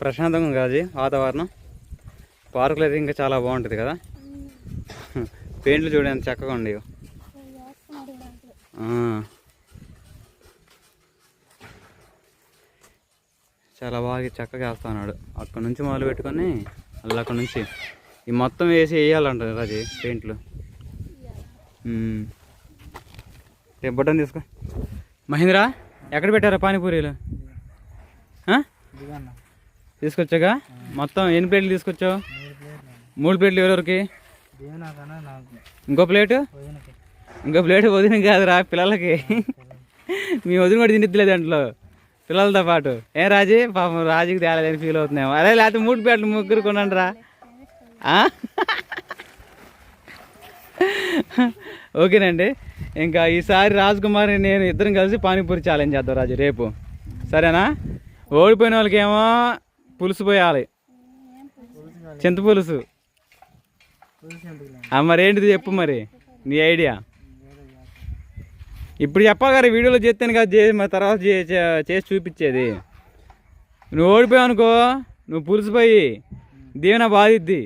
ప్రశాంతంగా ఉంది కదా అది వాతావరణం. పార్కులు అయితే ఇంకా చాలా బాగుంటుంది కదా. పెయింట్లు చూడండి చక్కగా ఉండేవి చాలా బాగా చక్కగా వేస్తున్నాడు. అక్కడ నుంచి మొదలు పెట్టుకొని మళ్ళీ అక్కడ నుంచి ఈ మొత్తం వేసి వేయాలంట అది పెయింట్లు రేపు బట్టన్ తీసుకో. మహేంద్ర ఎక్కడ పెట్టారా పానీపూరీలు? తీసుకొచ్చాగా? మొత్తం ఎన్ని ప్లేట్లు తీసుకొచ్చావు? మూడు ప్లేట్లు ఎవరెవరికి? ఇంకో ప్లేటు? ఇంకో ప్లేట్ వదిన కాదురా పిల్లలకి. మీ వదిన కూడా తినిద్దిలేదు దాంట్లో. పిల్లలతో పాటు. ఏ రాజీ? పాపం రాజుకి తేలేదని ఫీల్ అవుతున్నాము అదే లేకపోతే మూడు ప్లేట్లు ముగ్గురు కొనండి రా ఓకేనండి. ఇంకా ఈసారి రాజ్ కుమార్ నేను ఇద్దరం కలిసి పానీపూరి ఛాలెంజ్ చేద్దాం రాజు రేపు. సరేనా? ఓడిపోయిన వాళ్ళకేమో పులుసు పోయాలి. చింత పులుసు. పులుసు ఎందుకు లేదు ఆ, మరి ఏంటిది చెప్పు మరి? నీ ఐడియా? ఇప్పుడు చెప్పాలి కదా వీడియోలో చేస్తాను కదా చేసి మరి తర్వాత చేసి చూపించేది. నువ్వు ఓడిపోయావు అనుకో నువ్వు పులిసిపోయి దీవెన బాధిద్ది.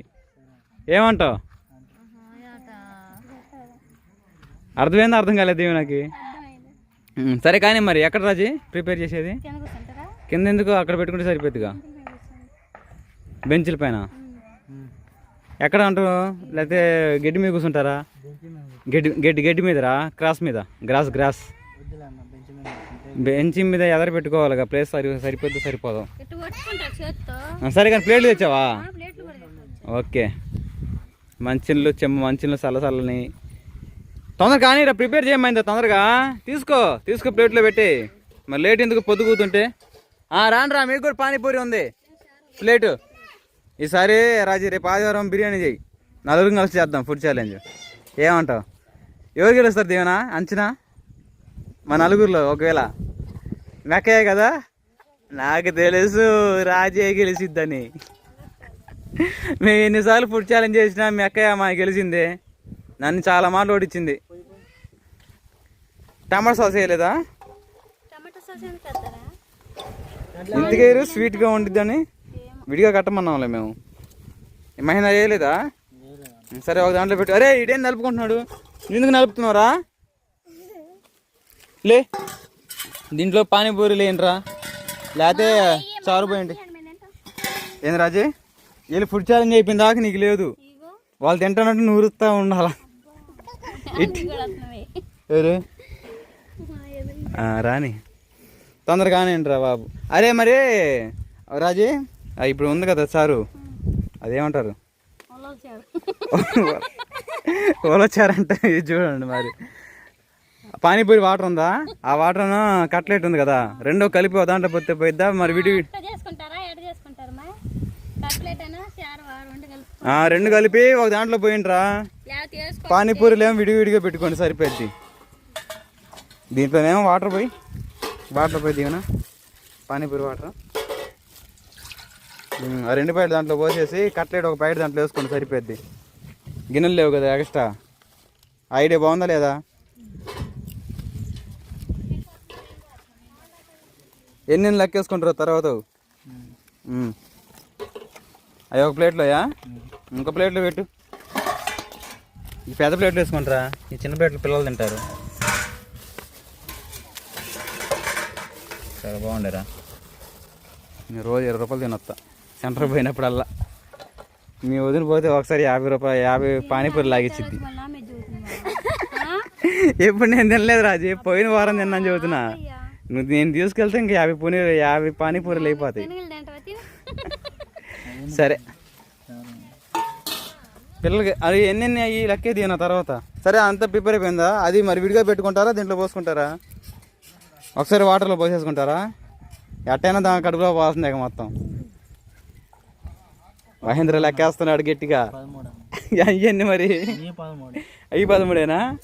ఏమంటావు? అర్థమైందా అర్థం కాలేదు దీవెనకి? సరే కానీ మరి ఎక్కడ రాజీ? ప్రిపేర్ చేసేది? కింద ఎందుకు అక్కడ పెట్టుకుంటే సరిపోద్దిగా? బెంచ్ల పైన. ఎక్కడ అంటారు? లేకపోతే గడ్డి మీద కూర్చుంటారా? గడ్డి గడ్డి గడ్డి మీదరా? క్రాస్ మీద? Grass grass. బెంచి మీద ఎదర పెట్టుకోవాలి ప్లేస్ సరి సరిపోద్ది సరిపోదాం. సరే కానీ ప్లేట్లు తెచ్చావా. ఓకే. మంచిళ్ళు చెమ్మ మంచిళ్ళు చల్ల చల్లని తొందర కానీ రా ప్రిపేర్ చేయమైందా తొందరగా. తీసుకో తీసుకో ప్లేట్లో పెట్టి. మరి లేట్ ఎందుకు పొద్దు కూతుంటే? రాను రా మీకు కూడా పానీపూరి ఉంది. ప్లేటు. ఈసారి రాజీ రేపు ఆదివారం బిర్యానీ చేయి నలుగురు కలిసి చేద్దాం ఫుడ్ ఛాలెంజ్ ఏమంటావు? ఎవరు గెలుస్తారు దేవనా? అంచనా? మా నలుగురిలో ఒకవేళ. మెక్కయ్య కదా? నాకు తెలుసు రాజే గెలిచిద్దని. మేము ఎన్నిసార్లు ఫుడ్ ఛాలెంజ్ చేసినా మీ అక్కయ్య మా గెలిచిందే. నన్ను చాలా మాటలు ఓడించింది టమాటా సాస్ వేయలేదా? ఇంటికే స్వీట్గా ఉండిద్దని. విడిగా కట్టమన్నాంలే మేము. మహిళ వేయలేదా సరే ఒక దాంట్లో పెట్టు. అరే ఇదేం నలుపుకుంటున్నాడు? ఎందుకు నలుపుతున్నావురా? లే దీంట్లో పానీపూరి లేనిరా. లేకపోతే చారు పోయండి. ఏంది రాజే? వీళ్ళు ఫుడ్ ఛాలెంజ్ అయిపోయిన దాకా నీకు లేదు. వాళ్ళు తింటానంటే నూరుతా ఉండాలా? ఎవరు? రాని తొందరగానే రా బాబు. అరే మరి రాజీ ఇప్పుడు ఉంది కదా సారు. అదేమంటారు? ఓలొచ్చారంటే ఇది చూడండి మరి. పానీపూరి వాటర్ ఉందా? ఆ వాటర్ కట్లెట్ ఉంది కదా. రెండో కలిపి ఒక దాంట్లో పొత్తే పోయిద్దా? మరి విడి రెండు కలిపి ఒక దాంట్లో పోయింట్రా పానీపూరిలు ఏమో విడివిడిగా పెట్టుకోండి సరిపోద్ది. దీంట్లోనేమో వాటర్ పోయి వాటర్ పోయి దిగనా పానీపూరి వాటర్. రెండు ప్యాకెట్ దాంట్లో పోసేసి కట్లెట్ ఒక ప్యాకెట్ దాంట్లో వేసుకోండి సరిపోద్ది. గిన్నెలు లేవు కదా ఎక్స్ట్రా? ఐడియా బాగుందా లేదా? ఎన్ని లెక్కేసుకుంటారు తర్వాత? అవి ఒక ప్లేట్లోయా ఇంకో ప్లేట్లో పెట్టు. ఈ పెద్ద ప్లేట్లు వేసుకుంటారా? ఈ చిన్న ప్లేట్లు పిల్లలు తింటారు. చాలా బాగుండేరా. నేను రోజు ఇరవై రూపాయలు తినొస్తా సెంటర్ పోయినప్పుడల్లా. మీ వదిన పోతే ఒకసారి యాభై రూపాయలు యాభై పానీపూరి చూస్తున్నావా? ఎప్పుడు నేను తినలేదు రాజు పోయిన వారం తిన్నాను చెబుతున్నా. అయ్యా. నువ్వు నేను తీసుకెళ్తే ఇంకా యాభై పూని యాభై పానీపూరీలు అయిపోతాయి. సరే. పిల్లలకి అది ఎన్నెన్ని అయ్యి లెక్కే దీని తర్వాత. సరే అంతా ప్రిపేర్ అయిపోయిందా? అది మరి విడిగా పెట్టుకుంటారా దీంట్లో పోసుకుంటారా? ఒకసారి వాటర్లో పోసేసుకుంటారా? ఎట్టయినా దాని కడుపులో పోస్తుంది ఇక మొత్తం. మహేంద్ర లెక్కేస్తున్నాడు గట్టిగా. అన్న అయ్యండి మరి. అయ్యి పదమూడేనా?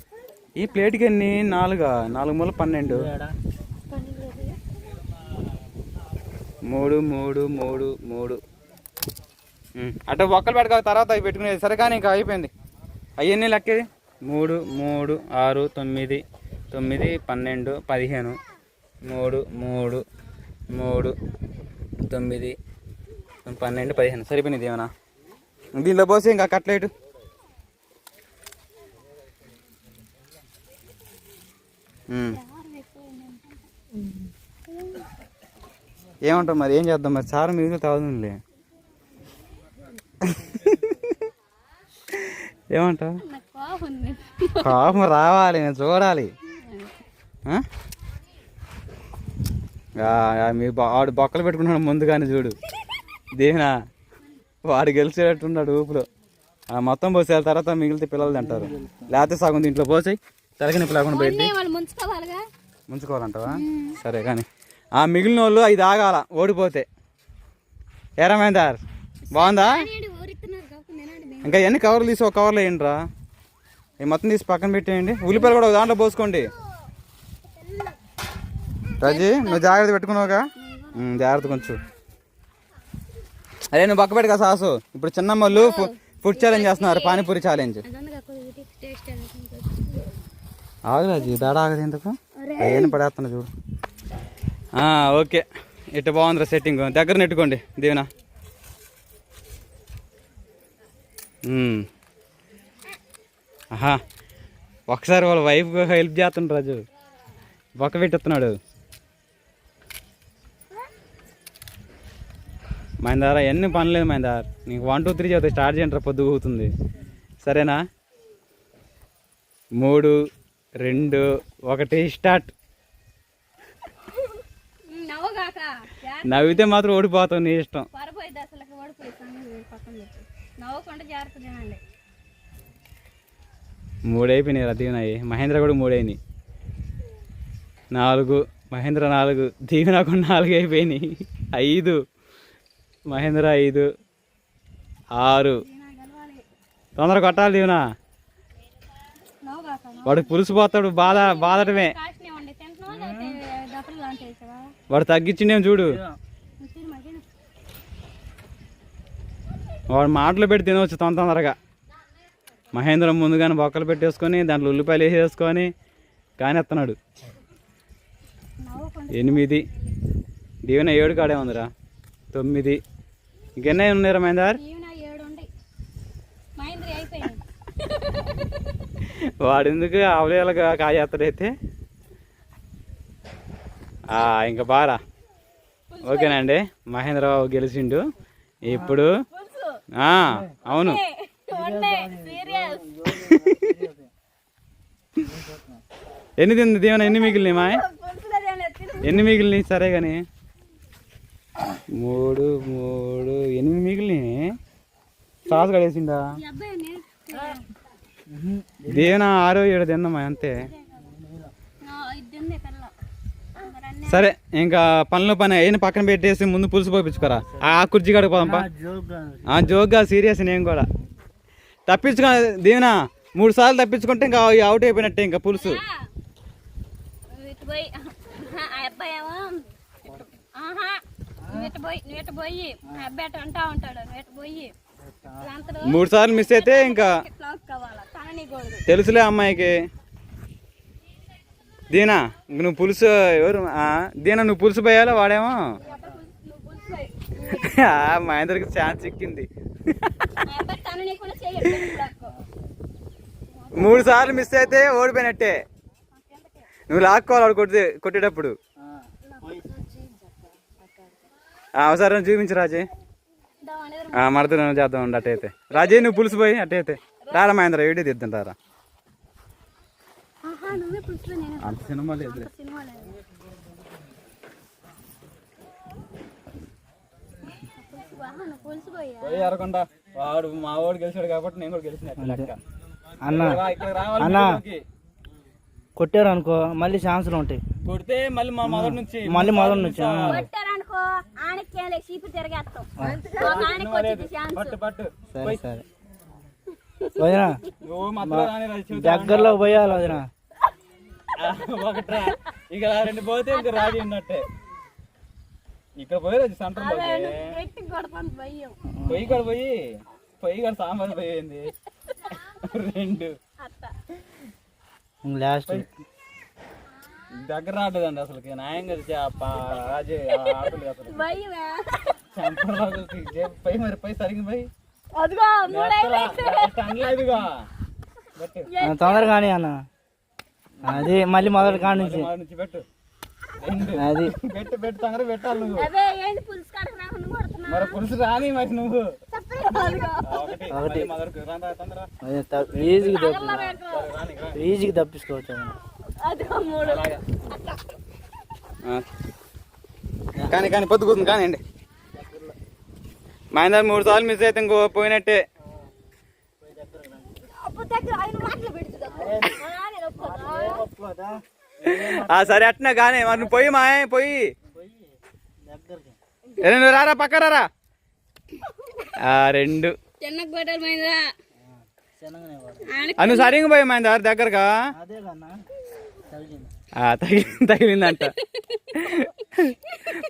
ఈ ప్లేట్కి ఎన్ని? నాలుగా? నాలుగు మూల పన్నెండు. మూడు మూడు మూడు మూడు. అటు ఒక్కలు పెట్టుకో తర్వాత అవి పెట్టుకునేది. సరే కానీ ఇంకా అయిపోయింది. అవన్నీ లెక్కేది? మూడు మూడు ఆరు తొమ్మిది తొమ్మిది పన్నెండు పదిహేను మూడు మూడు మూడు తొమ్మిది పన్నెండు పదిహేను. సరిపోయినది ఏమన్నా దీనిలో పోసి ఇంకా కట్లెట్ ఏమంటాం ఏమంటావు మరి? ఏం చేద్దాం మరి? సార్ మిగిలిన తాగుతుందిలే. ఏమంటా నాకు కోపం రావాలి నేను చూడాలి. మీ బా- బొక్కలు పెట్టుకున్నాడు ముందుగానే చూడు. దేనా వాడు గెలిచేటట్టున్నాడు ఊపులో ఆ మొత్తం పోసేయాలి తర్వాత మిగిలితే పిల్లలు తింటారు లేకపోతే సగం దీంట్లో పోసాయి నొప్పి లేకుండా ముంచుకోవాలిగా ముంచుకోవాలంటావా సరే కానీ ఆ మిగిలిన వాళ్ళు ఐదు ఆగాల ఓడిపోతే ఏరమైందార్ బాగుందా ఇంకా ఎన్ని కవర్లు తీసి ఒక కవర్లో వేయండి రా ఈ మొత్తం తీసి పక్కన పెట్టేయండి ఉల్లిపాయలు కూడా ఒక దాంట్లో పోసుకోండి రాజీ నువ్వు జాగ్రత్త పెట్టుకున్నావుగా జాగ్రత్త కొంచెం అరే నువ్వు పక్క పెట్టుగా సాసు. ఇప్పుడు చిన్నమ్మలు ఫుడ్ ఛాలెంజ్ చేస్తున్నారు పానీపూరి ఛాలెంజ్ అదొందిగా కొద్దిగా టేస్ట్ ఆగు రాజీ దాడ ఆగదు ఎందుకు? అయ్యని పడేస్తున్నా చూడు. ఆ, ఓకే. ఇటు బాగుందిరా సెట్టింగ్ దగ్గర నెట్టుకోండి దీవెన. ఆహా. ఒకసారి వాళ్ళ వైఫ్ హెల్ప్ చేస్తుండ్రు రాజు బొక్క పెట్టేస్తున్నాడు మైందారా ఎన్ని పని లేదు మైందార్ నీకు వన్ టూ త్రీ చదివితే స్టార్ట్ చేయండి పొద్దు ఊగుతుంది సరేనా? మూడు రెండు ఒకటి స్టార్ట్. నవ్వితే మాత్రం ఓడిపోతావు నీ ఇష్టం. పరపోయింది అసలు ఓడిపోయి సంగతి పక్కన పెట్టి. నవ్వకుండా జాగ్రత్త తినండి. మూడు అయిపోయినాయి రా దీవెనాయి మహేంద్ర కూడా మూడు అయినాయి నాలుగు మహేంద్ర నాలుగు దీవెన కూడా నాలుగు అయిపోయినాయి ఐదు మహేంద్ర ఐదు ఆరు. తొందర కొట్టాలి దీవునా. వాడు పులుసు పోతాడు బాధ బాధటమే. వాడు తగ్గించిండేం చూడు. వాడు మాటలు పెట్టి తినవచ్చు తొందర తొందరగా. మహేంద్ర ముందుగానే బొక్కలు పెట్టేసుకొని దాంట్లో ఉల్లిపాయలు వేసేసుకొని కానీ ఎనిమిది. దీవెన ఏడు కాడే ఉందిరా. తొమ్మిది. ఇంకెన్నీ ఉన్నారా మహేందర్? వాడు ఎందుకు అవలేలుగా కాజేస్తాడైతే ఆ, ఇంకా బారా. ఓకేనండి. మహేంద్ర బాబు గెలిచిండు. ఇప్పుడు ఆ, అవును. ఎన్ని తింది దీవెన? ఎన్ని మిగిలినాయి మా ఎన్ని మిగిలినాయి? సరే కానీ మూడు మూడు ఎనిమిది మిగిలినాయి. సాస్ కడేసిండా? ఈ ఆరో ఏడు తిన్నామా అంతే? సరే ఇంకా పనులు పని అయిన పక్కన పెట్టేసి ముందు పులుసు పోపించుకోరా ఆ కుర్చీ కాడికి పోదాంపా ఆ జోక్గా సీరియస్ నేను కూడా. తప్పించుకో దీవెన మూడు సార్లు తప్పించుకుంటే ఇంకా అవుట్ అయిపోయినట్టే ఇంకా పులుసు. అబ్బాయి ఆహా నువ్వు ఇటు పోయి నువ్వు ఇటు పోయి ఆ అబ్బాయి అటు అంటా ఉంటాడు నువ్వు ఇటు పోయి అంతలో మూడు సార్లు మిస్ అయితే ఇంకా తెలుసులే అమ్మాయికి. దీనా నువ్వు పులుసు ఎవరు? దీనా నువ్వు పులుసు పోయాలో వాడేమో? మా ఇద్దరికి ఛాన్స్ చిక్కింది క్లాక్ మూడు సార్లు మిస్ అయితే ఓడిపోయినట్టే. నువ్వు లాక్కోవాలి కొట్టి కొట్టేటప్పుడు. ఆ, ఒకసారి చూపించు రాజే. ఆ, మడత చేద్దాం ఉండి అట్టయితే రాజే నువ్వు పులుసు పోయి అట్టయితే రారా మహేంద్ర వీడియో తీద్దాం రారా. అంత సినిమా లేదు. అరకుండా వాడు మా వాడు గెలిచాడు కాబట్టి నేను కూడా లెక్క. అన్న అన్న. కొట్టారు అనుకో మళ్ళీ ఛాన్సులు ఉంటాయి. కొడితే మళ్ళీ మా మొదటి నుంచి మళ్ళీ మొదటి నుంచి చీపు తిరగేస్తాం. ఒక ఆనకి వచ్చింది ఛాన్స్. పట్టు. పట్టు సరే సరే. వదినా. దగ్గరలో పోయాలి వదినా. ఆ, ఒకట్రా ఇక రెండు పోతే ఇంక రాజీ ఉన్నట్టే. ఇక్కడ పోయి రాజు సెంటర్ పొయ్యి. కాడ పోయి పొయ్యి కాడ సాంబార్ పోయింది. రెండు. అత్త. లాస్ట్ దగ్గర రావట్లేదండి అసలు. న్యాయంగా పా- మరి పై తొందరగా అన్న. అది మళ్ళీ మొదటి కాడ నుంచి. పెట్టు. అది. పెట్టు పెట్టు తొందర పెట్టాలి నువ్వు. మరి పులుసు రాని మరి నువ్వు. ఒకటి. ఈజీగా తప్పించుకోవచ్చు కానీ కానీ పొద్దు కూతుంది కానివ్వండి. మా ఆయన మూడు సార్లు మిస్ అయితే ఇంకో పోయినట్టే. అప్పుడు దగ్గర ఆయన మాటలు పెడుతుంది నేను ఒప్పుకోను. ఆ సరే అట్నే కానీ మరి నువ్వు పోయి మా పోయి. నువ్వు రారా పక్క రారా? ఆ రెండు. నువ్వు సరిగ్గా పోయి మా దగ్గరగా తగిలిందంట.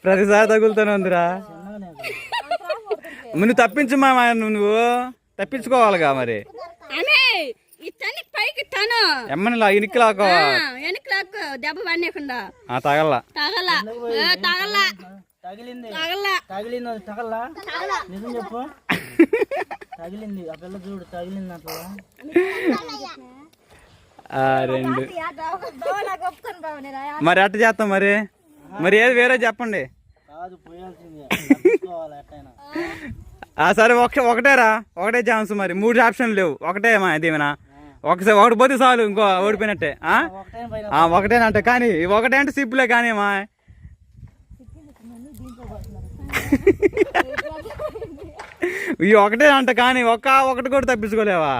ప్రతిసారి తగులుతూనే ఉందిరా. నువ్వు తప్పించు మా నువ్వు నువ్వు తప్పించుకోవాలిగా మరి. అనే ఈ తని పైకి తను. ఎమ్మని లా ఇనికి లాకో వెనక్కి లాక్కు. దెబ్బ పడలేకుండా ఆ తగల. తగల. ఏ, తగల. తగిలింది. తగల. తగిలింది అది తగలా. తగల. నిజం చెప్పు. తగిలింది. ఆ పిల్ల చూడు తగిలింది అట్లా రెండు. మరి అట్ట చేస్తాం మరి. మరి ఏది వేరే చెప్పండి. సరే ఒక ఒకటేరా ఒకటే ఛాన్స్ మరి. మూడు ఆప్షన్లు లేవు. ఒకటే మా ఇదేమైనా ఒకసారి ఒకటి పోతే చాలు ఇంకో ఓడిపోయినట్టే. ఒకటేనంట కానీ ఒకటే అంటే సిప్పులే కానీ మా. ఈ ఒకటే అంట కానీ ఒక్క ఒకటి కూడా తప్పించుకోలేవా?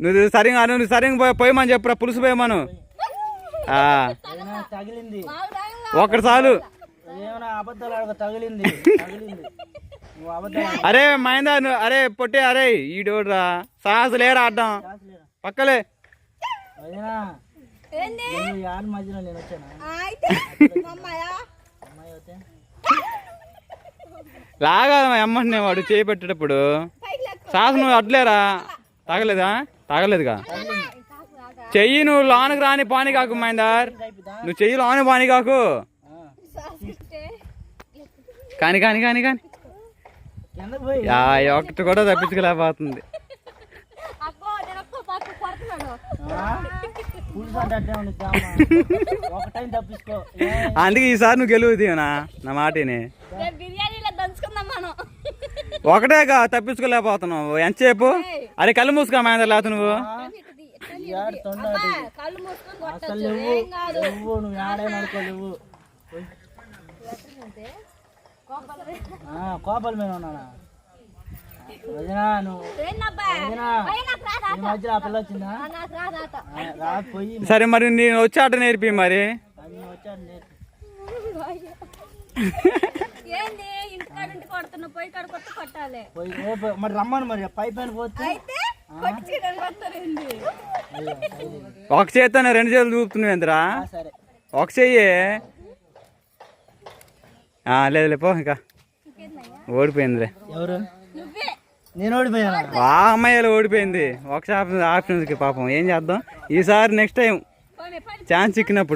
నువ్వు సరిగా నువ్వు సరిగా పోయి పోయమని చెప్పురా పులుసు పోయమను. ఆ, ఏమైనా తగిలింది. ఒకటి చాలు. ఏమైనా అబద్ధాలు ఆడక తగిలింది. తగిలింది. నువ్వు అబద్ధాలు అరే మైందా నువ్వు అరే పొట్టే అరే ఈడోడ్రా. సాహస లేరా అడ్డం? ఆడలేరా పక్కలే. లాగా అమ్మంటున్నా వాడు చేయి పెట్టేటప్పుడు. పైకి లెక్క సాహస నువ్వు అడ్లేరా? తాగలేదా? తాగలేదుగా? చెయ్యి నువ్వు లోనకి రాని పాని కాకు మైందార్ నువ్వు చెయ్యి లోని పాని కాకు. కాని కాని కాని కాని. ఒక్కటి కూడా తప్పించుకోలేకపోతుంది. అందుకే ఈసారి నువ్వు గెలువు దీవెనా నా మాటని రేపు బిర్యానీలో దంచుకుందాం మనం ఒకటేగా తప్పించుకోలేకపోతున్నావు. ఎంతసేపు? అరే కళ్ళు మూసుకో మైందర్ లేకపోతే నువ్వు. కోపాల మీద ఉన్నానా? వదినా నువ్వు. ఈ ఆ పిల్ల వచ్చిందా? సరే మరి నేను వచ్చి ఆట నేర్పి మరి. నేర్పి. కొడుతున్నా పోయి కాడ కొత్త కొట్టాలి. పోయి ఏ పోయి- మరి రమ్మను మరి పై పైన పోతే? అయితే కొట్టించడానికి వస్తారేంది అయ్యో, అయ్యో. ఒక చేత్తోనే రెండు చేతులు చూపుతున్నావు ఎంతరా ఒక చెయ్యి. ఆ, లేదు లే పో ఇంకా. ఓడిపోయిందిలే. ఎవరు? నువ్వే. నేను ఓడిపోయానా? ఆ అమ్మాయిలు ఓడిపోయింది? ఒక ఆప్షన్ ఆప్షన్స్కి పాపం. ఏం చేద్దాం? ఈసారి నెక్స్ట్ టైం ఛాన్స్ ఇచ్చినప్పుడు